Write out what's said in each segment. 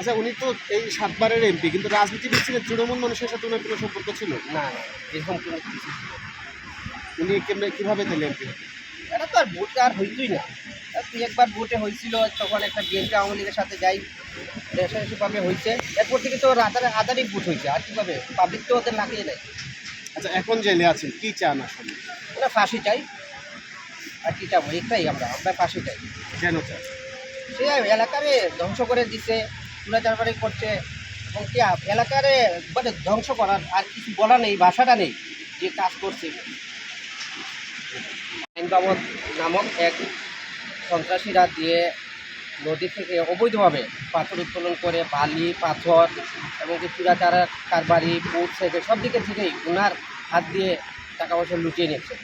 আচ্ছা উনি তো এই সাতবারের এমপি কিন্তু রাজনীতিবিদ ছিলেন তৃণমূল মানুষের সাথে ওনার কোনো সম্পর্ক ছিল? না না এরকম কোনো কিছু ছিল না। উনি কেমনে কীভাবে দিলেন এমপি? এটা তো আর ভোট আর হইতই না। আর তুই একবার ভোটে হয়েছিল তখন একটা বিএনপি আওয়ামী লীগের সাথে যাই রেশারেশিভাবে হয়েছে এরপর থেকে তো আধারে আধারিক ভোট হয়েছে আর কীভাবে? পাবলিক তো ওদের লাগিয়ে নেয় আচ্ছা এখন জেলে আছেন কি চান আসলে? ওরা ফাঁসি চাই। আর কী চাবো একটাই আমরা আমরা ফাঁসি চাই। কেন চান? সে এলাকারে ধ্বংস করে দিছে চুরাচারবাড়ি করছে এবং কি এলাকারে মানে ধ্বংস করার আর কিছু বলা নেই ভাষাটা নেই যে কাজ করছে। আইন বাবদ নামক এক সন্ত্রাসীরা দিয়ে নদী থেকে অবৈধভাবে পাথর উত্তোলন করে বালি পাথর এবং কি চুরাচারা কারবারি পুট থেকে সব দিকে থেকেই ওনার হাত দিয়ে টাকা পয়সা লুটিয়ে নিচ্ছে।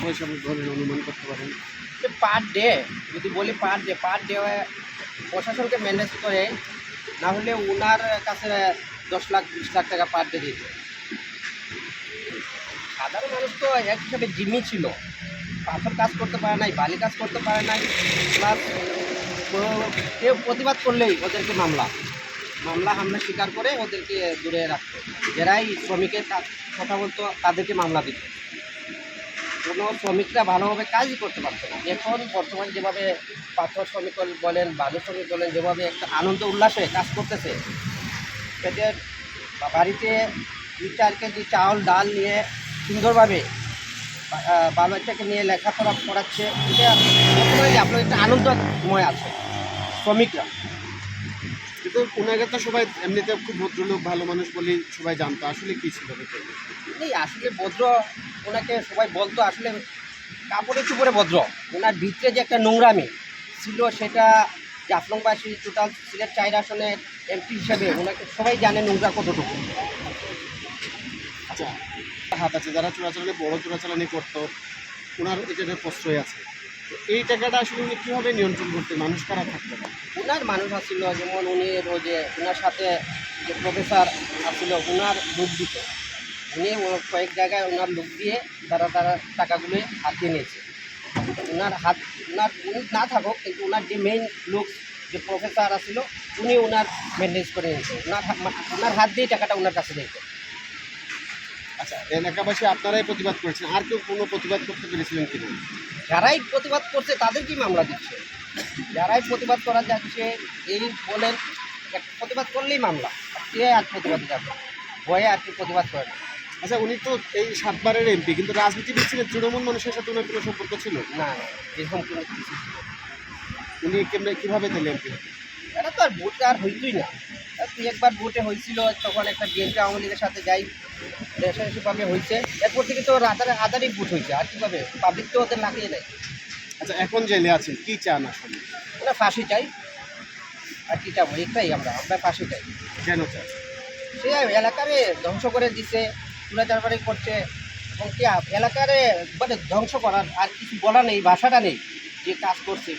পয়সা ধরেন অনুমান করতে পারেন। যে পার ডে যদি বলি পার ডে পার ডে প্রশাসনকে ম্যানেজ করে না হলে ওনার কাছে দশ লাখ, বিশ লাখ টাকা পার ডে দিত। সাধারণ মানুষ তো এক হিসাবে জিম্মি ছিল। পাথর কাজ করতে পারে নাই, বালি কাজ করতে পারে নাই প্লাস কেউ প্রতিবাদ করলেই ওদেরকে মামলা। মামলা, হামলা স্বীকার করে ওদেরকে দূরে রাখতো। যারাই শ্রমিকের কথা বলতো তাদেরকে মামলা দিত। কোনো শ্রমিকরা ভালোভাবে কাজই করতে পারতো না। এখন বর্তমান যেভাবে পাথর শ্রমিক বলেন বালু শ্রমিক বলেন যেভাবে একটা আনন্দ উল্লাসে কাজ করতেছে এদের বাড়িতে দুই চার কেজি চাউল ডাল নিয়ে সুন্দরভাবে বাল বাচ্চাকে নিয়ে লেখাপড়া পড়াচ্ছে এটা আপনার একটা আনন্দময় আছে শ্রমিকরা। কিন্তু ওনাকে তো সবাই এমনিতে খুব ভদ্রলোক ভালো মানুষ বলেই সবাই জানতো। আসলে কী ছিল? এই আসলে ভদ্র ওনাকে সবাই বলতো আসলে কাপড়ে চুপড়ে ভদ্র। ওনার ভিতরে যে একটা নোংরামি ছিল সেটা জাফলংবাসী টোটাল সিলেট চার আসনের এমপি হিসেবে ওনাকে সবাই জানে নোংরা কতটুকু। আচ্ছা হাত আছে যারা চোরাচালানি বড় চোরাচালানি করতো ওনার এটা প্রশ্রয় আছে এই টাকাটা আসলে উনি কীভাবে নিয়ন্ত্রণ করতে মানুষ কারা থাকতো? ওনার মানুষ আসছিল যেমন উনি ওই যে ওনার সাথে যে প্রফেসর আসছিল ওনার লোক দিত উনি কয়েক জায়গায় ওনার লোক দিয়ে তারা তারা টাকাগুলো হাতিয়ে নিয়েছে। ওনার হাত ওনার উনি না থাকুক কিন্তু ওনার যে মেইন লোক যে প্রফেসর আসছিল উনি ওনার ম্যানেজ করে নিয়েছে। ওনার ওনার হাত দিয়ে টাকাটা ওনার কাছে দিত আচ্ছা এলাকাবাসী আপনারাই প্রতিবাদ করেছেন আর কেউ কোনো প্রতিবাদ করতে পেরেছিলেন কিনা যারাই প্রতিবাদ করছে তাদেরকেই মামলা দিচ্ছে? যারাই প্রতিবাদ করা যাচ্ছে এই বলেন প্রতিবাদ করলেই মামলা। কে আর প্রতিবাদ যাবে? ভয়ে আর কি প্রতিবাদ করে না। আচ্ছা উনি তো এই সাতবারের এমপি কিন্তু রাজনীতিবিদ ছিলেন তৃণমূল মানুষের সাথে ওনার কোনো সম্পর্ক ছিল? না এরকম কোনো কিছু ছিল না। উনি কেমনে কীভাবে দিলেন এমপি? এটা তো আর ভোট আর হইতই না। আর তুই একবার ভোটে হয়েছিল তখন একটা বিএনপি আওয়ামী লীগের সাথে যাই রেশারেশিভাবে হয়েছে এরপর থেকে তো আধারে আধারিক ভোট হয়েছে আর কীভাবে? পাবলিক তো ওদের লাগিয়ে নেয় আচ্ছা এখন জেলে আছেন কি চান আসলে? ওরা ফাঁসি চাই। আর কী চাবো একটাই আমরা আমরা ফাঁসি চাই। কেন চান? সে এলাকারে ধ্বংস করে দিছে চুরাচারবাড়ি করছে। এবং কি, এলাকারে মানে ধ্বংস করার আর কিছু বলা নেই, ভাষাটা নেই যে কাজ করছে।